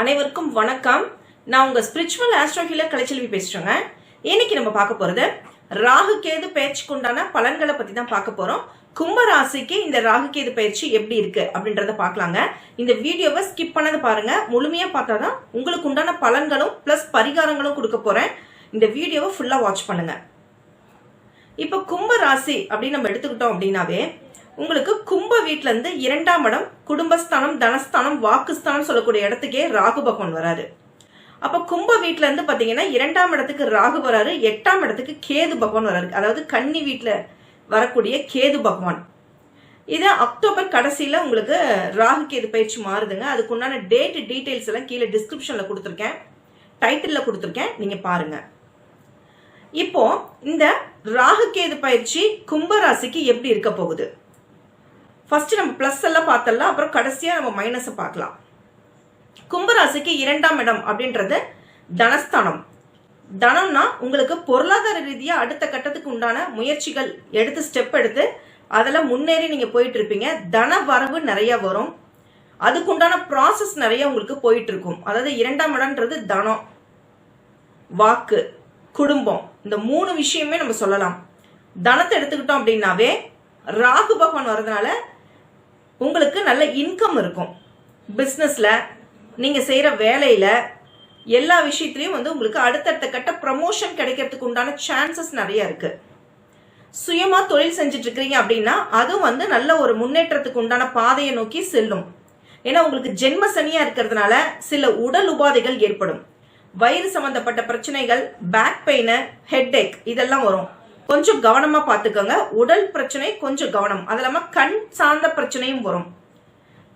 அனைவருக்கும் வணக்கம். நான் உங்க ஸ்பிரிச்சுவல் ஆஸ்ட்ரோ கலைச்செல்வி பேசுறேங்க இன்னைக்கு நம்ம பார்க்க போறது ராகு கேது பயிற்சிக்கு உண்டான பலன்களை பத்தி தான் பார்க்க போறோம். கும்ப ராசிக்கு இந்த ராகு கேது பயிற்சி எப்படி இருக்கு அப்படின்றத பார்க்கலாங்க. இந்த வீடியோவை ஸ்கிப் பண்ணது பாருங்க. முழுமையா பார்த்தாதான் உங்களுக்கு உண்டான பலன்களும் பிளஸ் பரிகாரங்களும் கொடுக்க போறேன். இந்த வீடியோவை ஃபுல்லா வாட்ச் பண்ணுங்க. இப்போ கும்ப ராசி அப்படின்னு நம்ம எடுத்துக்கிட்டோம் அப்படின்னாவே உங்களுக்கு கும்ப வீட்டுல இருந்து இரண்டாம் இடம் குடும்பஸ்தானம் தனஸ்தானம் வாக்குஸ்தானம் சொல்லக்கூடிய இடத்துக்கே ராகு பகவான் வராரு. அப்ப கும்ப வீட்டுல இருந்து பாத்தீங்கன்னா இரண்டாம் இடத்துக்கு ராகு வராரு எட்டாம் இடத்துக்கு கேது பகவான் வராரு. அதாவது கன்னி வீட்டுல வரக்கூடிய கேது பகவான். இது அக்டோபர் கடைசியில உங்களுக்கு ராகு கேது பயிற்சி மாறுதுங்க. அதுக்குண்டான டேட் டீடைல்ஸ் எல்லாம் கீழே டிஸ்கிரிப்ஷன்ல கொடுத்துருக்கேன். டைட்டில் கொடுத்துருக்கேன். நீங்க பாருங்க. இப்போ இந்த ராகுகேது பயிற்சி கும்பராசிக்கு எப்படி இருக்க போகுது? ஃபர்ஸ்ட் நம்ம பிளஸ் எல்லாம் பார்த்தலாம் அப்புறம் கடைசியா நம்ம மைனஸை பார்க்கலாம். கும்பராசிக்கு இரண்டாம் இடம் அப்படின்றது தனஸ்தானம். தனம்னா உங்களுக்கு பொருளாதார ரீதியா அடுத்த கட்டத்துக்கு உண்டான முயற்சிகள் எடுத்து ஸ்டெப் எடுத்து அதில் முன்னேறி நீங்க போயிட்டு இருப்பீங்க. தன வரவு நிறைய வரும். அதுக்குண்டான ப்ராசஸ் நிறைய உங்களுக்கு போயிட்டு இருக்கும். அதாவது இரண்டாம் இடம்ன்றது தனம். வாக்கு. குடும்பம். இந்த மூணு விஷயமே நம்ம சொல்லலாம். தனத்தை எடுத்துக்கிட்டோம் அப்படின்னாவே ராகு பகவான் வர்றதுனால உங்களுக்கு நல்ல இன்கம் இருக்கும். பிஸ்னஸில் நீங்கள் செய்கிற வேலையில் எல்லா விஷயத்துலையும் வந்து உங்களுக்கு அடுத்தடுத்த கட்ட ப்ரமோஷன் கிடைக்கிறதுக்கு உண்டான சான்சஸ் நிறைய இருக்கு. சுயமா தொழில் செஞ்சுட்டு இருக்கிறீங்க அப்படின்னா அதுவும் வந்து நல்ல ஒரு முன்னேற்றத்துக்கு உண்டான பாதையை நோக்கி செல்லும். ஏன்னா உங்களுக்கு ஜென்ம சனியாக இருக்கிறதுனால சில உடல் உபாதைகள் ஏற்படும். வயிறு சம்பந்தப்பட்ட பிரச்சனைகள் பேக் பெயின் ஹெட் ஏக் இதெல்லாம் வரும். கொஞ்சம் கவனமா பார்த்துக்கோங்க. உடல் பிரச்சனை கொஞ்சம் கவனம். அது இல்லாம கண் சார்ந்த பிரச்சனையும் வரும்.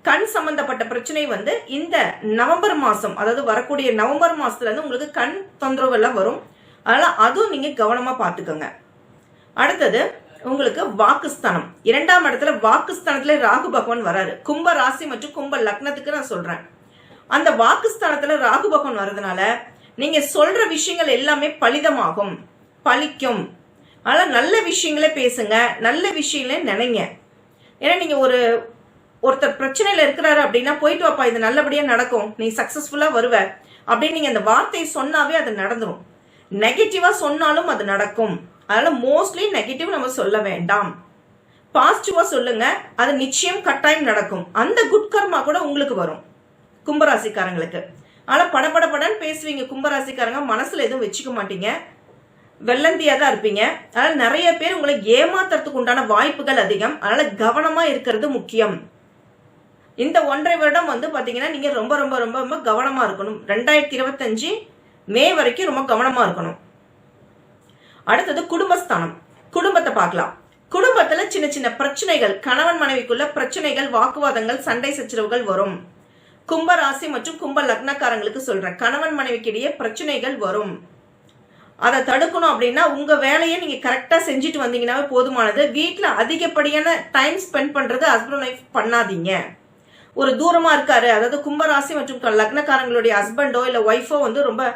கண் சம்பந்தப்பட்ட பிரச்சனை வந்து இந்த நவம்பர் மாசம் அதாவது வரக்கூடிய நவம்பர் மாசத்துல இருந்து உங்களுக்கு கண் தொந்தரவு எல்லாம் வரும். அதனால அதுவும் நீங்க கவனமா பார்த்துக்கோங்க. அடுத்தது உங்களுக்கு வாக்குஸ்தானம். இரண்டாம் இடத்துல வாக்குஸ்தானத்துல ராகு பகவான் வராரு. கும்ப ராசி மற்றும் கும்ப லக்னத்துக்கு நான் சொல்றேன். அந்த வாக்குஸ்தானத்துல ராகு பகவான் வர்றதுனால நீங்க சொல்ற விஷயங்கள் எல்லாமே பலிதமாகும். பலிக்கும். ஆனால் நல்ல விஷயங்களே பேசுங்க. நல்ல விஷயங்களே நினைங்க. ஏன்னா நீங்க ஒரு ஒருத்தர் பிரச்சனையில இருக்கிறாரு அப்படின்னா போயிட்டு வாப்பா இது நல்லபடியா நடக்கும். நீ சக்சஸ்ஃபுல்லா வருவ. அப்படின்னு நீங்க அந்த வார்த்தையை சொன்னாவே அது நடந்துடும் நெகட்டிவா சொன்னாலும் அது நடக்கும். அதனால மோஸ்ட்லி நெகட்டிவ் நம்ம சொல்ல வேண்டாம். பாசிட்டிவா சொல்லுங்க. அது நிச்சயம் கட்டாயம் நடக்கும். அந்த குட் கர்மா கூட உங்களுக்கு வரும். கும்பராசிக்காரங்களுக்கு. ஆனால் படப்படப்படன்னு பேசுவீங்க கும்பராசிக்காரங்க. மனசில் எதுவும் வச்சுக்க மாட்டீங்க. வெள்ளந்தியாக தான் இருப்பீங்க. அதனால் நிறைய பேர் உங்களை ஏமாத்துறதுக்கு உண்டான வாய்ப்புகள் அதிகம். அதனால் கவனமாக இருக்கிறது முக்கியம். இந்த ஒன்றரை வருடம் வந்து பார்த்தீங்கன்னா நீங்கள் ரொம்ப ரொம்ப ரொம்ப ரொம்ப கவனமாக இருக்கணும். ரெண்டாயிரத்தி இருபத்தஞ்சு மே வரைக்கும் ரொம்ப கவனமாக இருக்கணும். அடுத்தது குடும்பஸ்தானம். குடும்பத்தை பார்க்கலாம். குடும்பத்தில் சின்ன சின்ன பிரச்சனைகள் கணவன் மனைவிக்குள்ள பிரச்சனைகள் வாக்குவாதங்கள் சண்டை சச்சரவுகள் வரும். கும்ப ராசி மற்றும் கும்ப லக்னக்காரங்களுக்கு சொல்றேன். கணவன் மனைவிக்கிடையே பிரச்சனைகள் வரும். அதை தடுக்கணும் அப்படின்னா உங்க வேலையை நீங்க கரெக்டா செஞ்சுட்டு வந்தீங்கன்னாவே போதுமானது. வீட்டில் அதிகப்படியான டைம் ஸ்பெண்ட் பண்றது ஹஸ்பண்ட் ஒய்ஃப் பண்ணாதீங்க. ஒரு தூரமா இருக்காரு அதாவது கும்பராசி மற்றும் க- லக்னக்காரங்களுடைய ஹஸ்பண்டோ இல்ல ஒய்ஃபோ வந்து ரொம்ப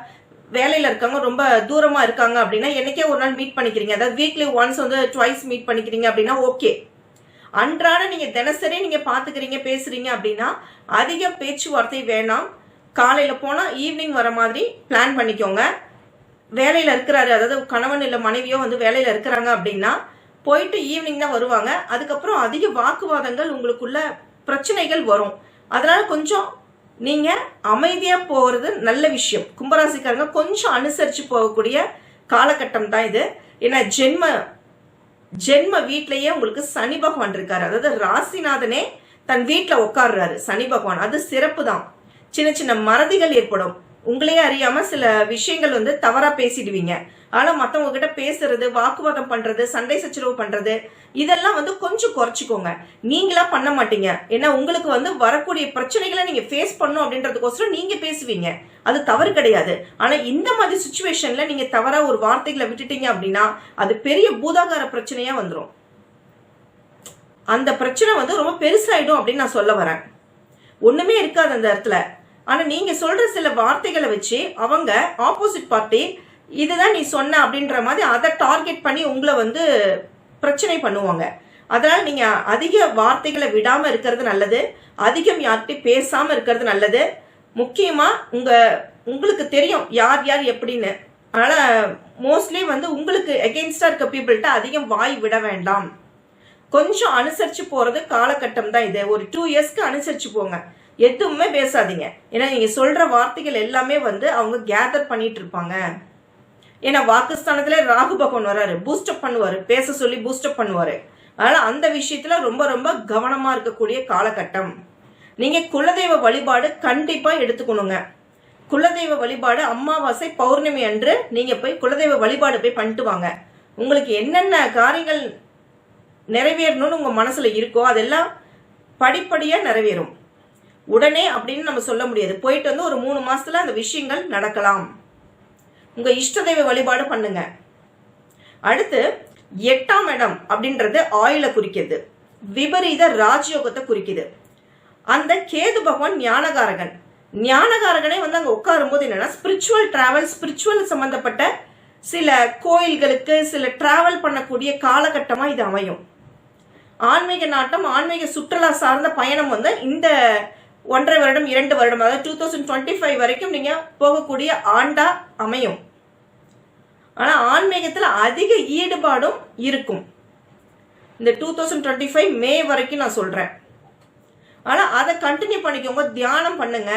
வேலையில இருக்காங்க ரொம்ப தூரமா இருக்காங்க அப்படின்னா என்னைக்கே ஒரு நாள் மீட் பண்ணிக்கிறீங்க. அதாவது வீக்லி ஒன்ஸ் வந்து ட்வைஸ் மீட் பண்ணிக்கிறீங்க அப்படின்னா ஓகே அன்றாட நீங்க தினசரி நீங்க பாத்துக்கிறீங்க பேசுறீங்க அப்படின்னா அதிக பேச்சுவார்த்தை வேணாம். காலையில போனா ஈவினிங் வர மாதிரி பிளான் பண்ணிக்கோங்க. வேலையில இருக்கிறாரு அதாவது கணவன் இல்ல மனைவியோ வந்து வேலையில இருக்கிறாங்க அப்படின்னா போயிட்டு ஈவினிங் தான் வருவாங்க. அதுக்கப்புறம் அதிக வாக்குவாதங்கள் உங்களுக்குள்ள பிரச்சனைகள் வரும். அதனால கொஞ்சம் நீங்க அமைதியா போறது நல்ல விஷயம். கும்பராசிக்காரங்க கொஞ்சம் அனுசரிச்சு போகக்கூடிய காலகட்டம் தான் இது. ஏன்னா ஜென்ம ஜென்ம வீட்லயே உங்களுக்கு சனி பகவான் இருக்காரு. அதாவது ராசிநாதனே தன் வீட்டில் உட்கார்றாரு. சனி பகவான். அது சிறப்பு தான் சின்ன சின்ன மறதிகள் ஏற்படும். உங்களையே அறியாம சில விஷயங்கள் வந்து தவறா பேசிடுவீங்க. ஆனா மத்தவங்க கிட்ட பேசுறது வாக்குவாதம் பண்றது சண்டை சச்சரவு பண்றது இதெல்லாம் வந்து கொஞ்சம் குறைச்சிக்கோங்க. நீங்களா பண்ண மாட்டீங்க. ஏன்னா உங்களுக்கு வந்து வரக்கூடிய பிரச்சனைகளை நீங்க ஃபேஸ் பண்ணும் அப்படின்றதுக்கோசரம் நீங்க பேசுவீங்க. அது தவறு கிடையாது. ஆனா இந்த மாதிரி சுச்சுவேஷன்ல நீங்க தவறா ஒரு வார்த்தைகளை விட்டுட்டீங்க அப்படின்னா அது பெரிய பூதாகார பிரச்சனையா வந்துடும் அந்த பிரச்சனை வந்து ரொம்ப பெருசாயிடும் அப்படின்னு நான் சொல்ல வரேன். ஒண்ணுமே இருக்காது அந்த இடத்துல. ஆனால் நீங்கள் சொல்கிற சில வார்த்தைகளை வச்சு அவங்க ஆப்போசிட் பார்ட்டி இதுதான் நீ சொன்ன அப்படின்ற மாதிரி அதை டார்கெட் பண்ணி உங்களை வந்து பிரச்சனை பண்ணுவாங்க. அதனால் நீங்கள் அதிக வார்த்தைகளை விடாமல் இருக்கிறது நல்லது. அதிகம் யார்கிட்டயும் பேசாமல் இருக்கிறது நல்லது. முக்கியமாக உங்கள் உங்களுக்கு தெரியும் யார் யார் எப்படின்னு. அதனால் மோஸ்ட்லி வந்து உங்களுக்கு எகெயின்ஸ்டாக இருக்க பீப்புள்கிட்ட அதிகம் வாய் விட வேண்டாம். கொஞ்சம் அனுசரித்து போகிறது காலகட்டம் தான் இது. ஒரு டூ இயர்ஸ்க்கு அனுசரித்து போங்க. எதுவுமே பேசாதீங்க. ஏன்னா நீங்க சொல்ற வார்த்தைகள் எல்லாமே வந்து அவங்க கேதர் பண்ணிட்டு இருப்பாங்க ஏன்னா வாக்குஸ்தானத்துல ராகு பகவான் வராரு. பூஸ்டப் பண்ணுவாரு. பேச சொல்லி பூஸ்டப் பண்ணுவாரு. அதனால அந்த விஷயத்துல ரொம்ப ரொம்ப கவனமா இருக்கக்கூடிய காலகட்டம். நீங்க குலதெய்வ வழிபாடு கண்டிப்பா எடுத்துக்கணுங்க. குலதெய்வ வழிபாடு அமாவாசை பௌர்ணமி அன்று நீங்க போய் குலதெய்வ வழிபாடு போய் பண்ணிட்டு வாங்க. உங்களுக்கு என்னென்ன காரியங்கள் நிறைவேறணும்னு உங்க மனசுல இருக்கோ அதெல்லாம் படிப்படியா நிறைவேறும். உடனே அப்படின்னு நம்ம சொல்ல முடியாது. போயிட்டு வந்து ஒரு மூணு மாசத்துல அந்த விஷயங்கள் நடக்கலாம். உங்க இஷ்ட தெய்வ வழிபாடு பண்ணுங்க. அடுத்து எட்டாம் இடம் அப்படின்றது ஆயில குறிக்கிறது. விபரீத ராஜயோகத்தை குறிக்குது. அந்த கேது பகவான் ஞானகாரகன். ஞானகாரகனே வந்து அங்க உட்காரும் போது என்னன்னா ஸ்பிரிச்சுவல் டிராவல் ஸ்பிரிச்சுவல் சம்பந்தப்பட்ட சில கோயில்களுக்கு சில டிராவல் பண்ணக்கூடிய காலகட்டமா இது அமையும். ஆன்மீக நாட்டம் ஆன்மீக சுற்றுலா சார்ந்த பயணம் வந்து இந்த ஒன்றரை வருடம் இரண்டு வருடம் அதாவது டூ தௌசண்ட் டுவெண்ட்டி ஃபைவ் வரைக்கும் நீங்க போகக்கூடிய ஆண்டா அமையும். ஆனா ஆன்மீகத்துல அதிக ஈடுபாடும் இருக்கும். இந்த two thousand twenty five May வரைக்கும் நான் சொல்றேன். ஆனா அதை கண்டினியூ பண்ணிக்கோங்க தியானம் பண்ணுங்க.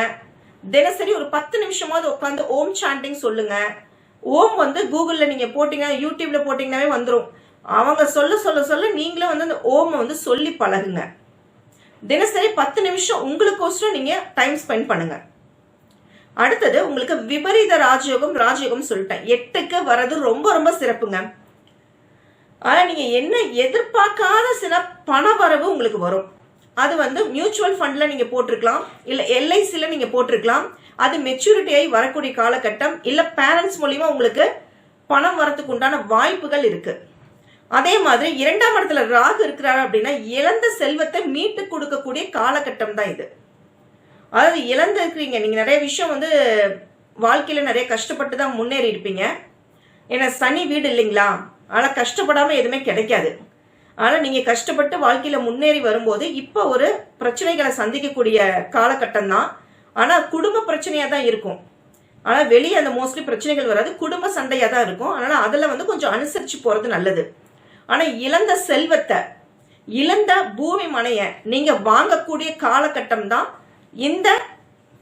தினசரி ஒரு பத்து நிமிஷமாவது உட்காந்து ஓம் சாண்டிங் சொல்லுங்க. ஓம் வந்து கூகுள்ல நீங்க போட்டீங்க யூடியூப்ல போட்டீங்கன்னாவே வந்துடும் அவங்க சொல்ல சொல்ல சொல்ல நீங்களும் வந்து அந்த ஓமை வந்து சொல்லி பழகுங்க. தினசரி பத்து நிமிஷம் உங்களுக்கோசரம் நீங்க டைம் ஸ்பெண்ட் பண்ணுங்க. அடுத்தது உங்களுக்கு விபரீத ராஜயோகம் ராஜயோகம் சொல்லிட்டேன். எட்டுக்கு வர்றது ரொம்ப ரொம்ப சிறப்புங்க. ஆனா நீங்க என்ன எதிர்பார்க்காத சில பண வரவு உங்களுக்கு வரும். அது வந்து மியூச்சுவல் ஃபண்ட்ல நீங்க போட்டிருக்கலாம் இல்ல எல்ஐசில நீங்க போட்டிருக்கலாம். அது மெச்சூரிட்டி ஆகி வரக்கூடிய காலகட்டம் இல்ல பேரண்ட்ஸ் மூலியமா உங்களுக்கு பணம் வரத்துக்கு உண்டான வாய்ப்புகள் இருக்கு. அதே மாதிரி இரண்டாம் இடத்துல ராகு இருக்கிறாரு அப்படின்னா இழந்த செல்வத்தை மீட்டு கொடுக்கக்கூடிய காலகட்டம் தான் இது. அதாவது இழந்து இருக்கிறீங்க. நீங்க நிறைய விஷயம் வந்து வாழ்க்கையில நிறைய கஷ்டப்பட்டு தான் முன்னேறி இருப்பீங்க. ஏன்னா சனி வீடு இல்லைங்களா? ஆனா கஷ்டப்படாம எதுவுமே கிடைக்காது. ஆனா நீங்க கஷ்டப்பட்டு வாழ்க்கையில முன்னேறி வரும்போது இப்போ ஒரு பிரச்சனைகளை சந்திக்கக்கூடிய காலகட்டம் தான். ஆனா குடும்ப பிரச்சனையா தான் இருக்கும். ஆனா வெளியே அந்த மோஸ்ட்லி பிரச்சனைகள் வராது. குடும்ப சண்டையா தான் இருக்கும். அதனால அதுல வந்து கொஞ்சம் அனுசரிச்சு போறது நல்லது. ஆனா இழந்த செல்வத்தை இழந்த பூமி மனைய நீங்க வாங்கக்கூடிய காலகட்டம் தான் இந்த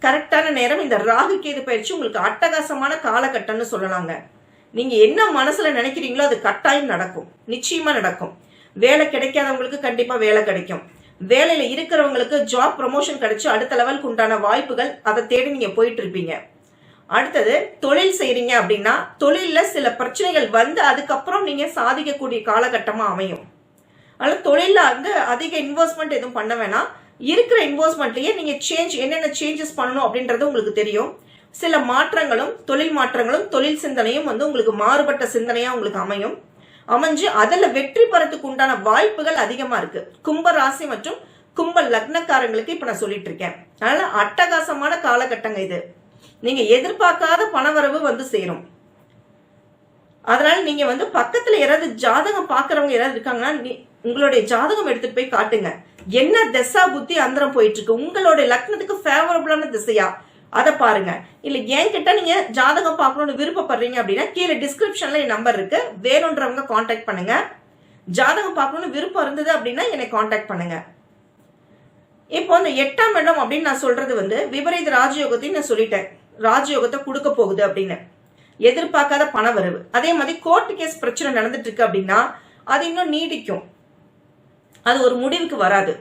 கரெக்டான நேரம் இந்த ராகு கேது பயிற்சி உங்களுக்கு அட்டகாசமான காலகட்டம்னு சொல்லலாங்க. நீங்க என்ன மனசுல நினைக்கிறீங்களோ அது கட்டாயம் நடக்கும். நிச்சயமா நடக்கும். வேலை கிடைக்காதவங்களுக்கு கண்டிப்பா வேலை கிடைக்கும். வேலையில இருக்கிறவங்களுக்கு ஜாப் ப்ரமோஷன் கிடைச்சு அடுத்த லெவலுக்கு உண்டான வாய்ப்புகள் அதை தேடி நீங்க போயிட்டு இருப்பீங்க. அடுத்தது தொழில் செய்றீங்க அப்படின்னா தொழில்ல சில பிரச்சனைகள் வந்து அதுக்கப்புறம் நீங்க சாதிக்கக்கூடிய காலகட்டமா அமையும். அதனால தொழிலில் வந்து அதிக இன்வெஸ்ட்மெண்ட் எதுவும் பண்ண வேணாம். இருக்கிற இன்வெஸ்ட்மெண்ட்லயே நீங்க சேஞ்ச் என்னென்ன சேஞ்சஸ் பண்ணணும் அப்படின்றது உங்களுக்கு தெரியும். சில மாற்றங்களும் தொழில் மாற்றங்களும் தொழில் சிந்தனையும் வந்து உங்களுக்கு மாறுபட்ட சிந்தனையா உங்களுக்கு அமையும். அமைஞ்சு அதுல வெற்றி பெறத்துக்கு உண்டான வாய்ப்புகள் அதிகமா இருக்கு. கும்ப ராசி மற்றும் கும்ப லக்னக்காரங்களுக்கு இப்ப நான் சொல்லிட்டு இருக்கேன். அதனால அட்டகாசமான காலகட்டங்க இது. நீங்க எதிர்பார்க்காத பணவரவு வந்து சேரும். அதனால நீங்க வந்து பக்கத்துல யாராவது ஜாதகம் பாக்குறவங்க யாராவது இருக்காங்கன்னா நீ- உங்களுடைய ஜாதகம் எடுத்துட்டு போய் காட்டுங்க. என்ன திசா புத்தி அந்தரம் போயிட்டு இருக்கு உங்களுடைய லக்னத்துக்கு ஃபேவரபுளான திசையா? அதை பாருங்க. இல்ல என்கிட்ட நீங்க ஜாதகம் பார்க்கணும்னு விருப்பப்படுறீங்க அப்படின்னா கீழே டிஸ்கிரிப்ஷன்ல என் நம்பர் இருக்கு. வேணுன்றவங்க காண்டாக்ட் பண்ணுங்க. ஜாதகம் பார்க்கணும்னு விருப்பம் இருந்தது அப்படின்னா என்னை காண்டாக்ட் பண்ணுங்க. இப்போ இந்த எட்டாம் இடம் அப்படின்னு நான் சொல்றது வந்து விபரீத ராஜயோகத்தையும் நான் சொல்லிட்டேன். ராஜயோகத்தை கொடுக்க போகுது அப்படின்னு. எதிர்பார்க்காத பண வரவு. அதே மாதிரி கோர்ட் கேஸ் பிரச்சனை நடந்துட்டு இருக்கு அப்படின்னா அது இன்னும் நீடிக்கும். அது ஒரு முடிவுக்கு வராது.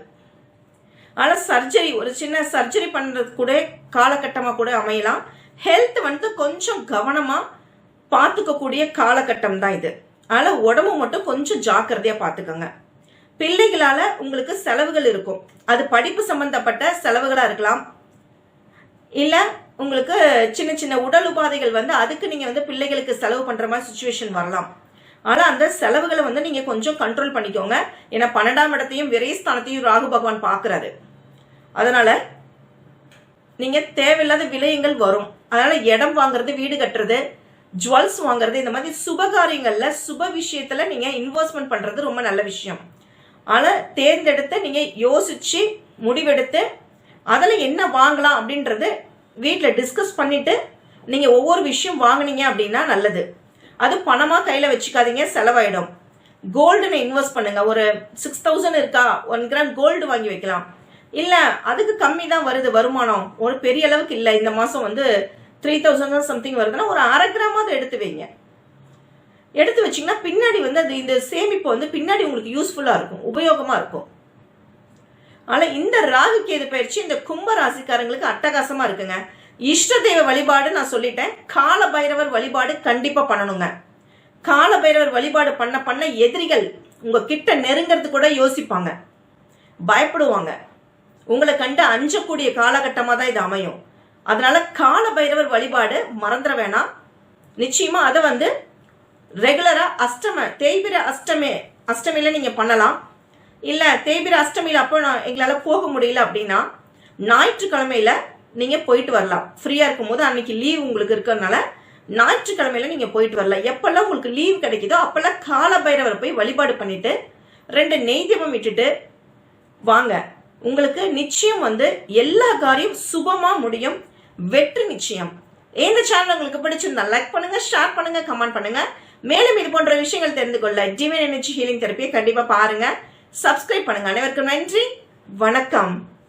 ஆனால் சர்ஜரி ஒரு சின்ன சர்ஜரி பண்றது கூட காலகட்டமா கூட அமையலாம். ஹெல்த் வந்து கொஞ்சம் கவனமா பார்த்துக்கக்கூடிய காலகட்டம் தான் இது. ஆனால் உடம்பு மட்டும் கொஞ்சம் ஜாக்கிரதையா பார்த்துக்கோங்க. பிள்ளைகளால உங்களுக்கு செலவுகள் இருக்கும். அது படிப்பு சம்பந்தப்பட்ட செலவுகளா இருக்கலாம். இல்லை உங்களுக்கு சின்ன சின்ன உடல் உபாதைகள் வந்து அதுக்கு நீங்க வந்து பிள்ளைகளுக்கு செலவு பண்ற மாதிரி சுச்சுவேஷன் வரலாம். ஆனா அந்த செலவுகளை வந்து நீங்க கொஞ்சம் கண்ட்ரோல் பண்ணிக்கோங்க. ஏன்னா பன்னெண்டாம் இடத்தையும் விரைஸ்தானத்தையும் ராகு பகவான் பாக்குறாரு அதனால நீங்க தேவையில்லாத விலையங்கள் வரும். அதனால இடம் வாங்குறது வீடு கட்டுறது ஜுவல்ஸ் வாங்குறது இந்த மாதிரி சுபகாரியங்கள்ல சுப விஷயத்துல நீங்க இன்வெஸ்ட்மெண்ட் பண்றது ரொம்ப நல்ல விஷயம். ஆனா தேர்ந்தெடுத்து நீங்க யோசிச்சு முடிவெடுத்து அதுல என்ன வாங்கலாம் அப்படின்றது வீட்டில் டிஸ்கஸ் பண்ணிட்டு நீங்கள் ஒவ்வொரு விஷயம் வாங்குனீங்க அப்படின்னா நல்லது. அது பணமாக கையில் வச்சுக்காதீங்க செலவாயிடும். கோல்டுன்னு இன்வெஸ்ட் பண்ணுங்க. ஒரு சிக்ஸ் தௌசண்ட் இருக்கா? ஒன் கிராம் கோல்டு வாங்கி வைக்கலாம். இல்லை அதுக்கு கம்மி தான் வருது வருமானம். ஒரு பெரிய அளவுக்கு இல்லை. இந்த மாதம் வந்து த்ரீ தௌசண்ட் சம்திங் வருதுன்னா ஒரு அரை கிராமாவது எடுத்து வைங்க. எடுத்து வச்சீங்கன்னா பின்னாடி வந்து அது இந்த சேமிப்பு வந்து பின்னாடி உங்களுக்கு யூஸ்ஃபுல்லாக இருக்கும். உபயோகமாக இருக்கும். ஆனால் இந்த ராகு கேது பயிற்சி இந்த கும்ப ராசிக்காரங்களுக்கு அட்டகாசமாக இருக்குங்க. இஷ்ட தெய்வ வழிபாடு நான் சொல்லிட்டேன். கால பைரவர் வழிபாடு கண்டிப்பாக பண்ணணுங்க. கால பைரவர் வழிபாடு பண்ண பண்ண எதிரிகள் உங்கள் கிட்ட நெருங்கிறது கூட யோசிப்பாங்க. பயப்படுவாங்க. உங்களை கண்டு அஞ்சக்கூடிய காலகட்டமாக தான் இது அமையும். அதனால கால பைரவர் வழிபாடு மறந்துட வேணாம். நிச்சயமாக அதை வந்து ரெகுலராக அஷ்டம தேய்பிர அஷ்டமி அஷ்டமியில் நீங்கள் பண்ணலாம். இல்லை தேய்பிர அஷ்டமியில் அப்போ நான் எங்களால் போக முடியல அப்படின்னா ஞாயிற்றுக்கிழமையில் நீங்கள் போயிட்டு வரலாம். ஃப்ரீயாக இருக்கும்போது அன்றைக்கி அன்னைக்கு லீவ் உங்களுக்கு இருக்கிறதுனால ஞாயிற்றுக்கிழமையில நீங்கள் போயிட்டு வரலாம். எப்பெல்லாம் உங்களுக்கு லீவ் கிடைக்குதோ அப்பெல்லாம் கால பைரவரை போய் வழிபாடு பண்ணிட்டு ரெண்டு நெய் தீபம் விட்டுட்டு வாங்க. உங்களுக்கு நிச்சயம் வந்து எல்லா காரியம் சுபமாக முடியும். வெற்றி நிச்சயம். இந்த சேனல் உங்களுக்கு பிடிச்சிருந்தா லைக் பண்ணுங்க ஷேர் பண்ணுங்க கமெண்ட் பண்ணுங்க. மேலும் இது போன்ற விஷயங்கள் தெரிந்து கொள்ள டிவின் எனர்ஜி ஹீலிங் தெரப்பியை கண்டிப்பாக பாருங்க. சப்ஸ்கிரைப் பண்ணுங்க. அனைவருக்கும் நன்றி. வணக்கம்.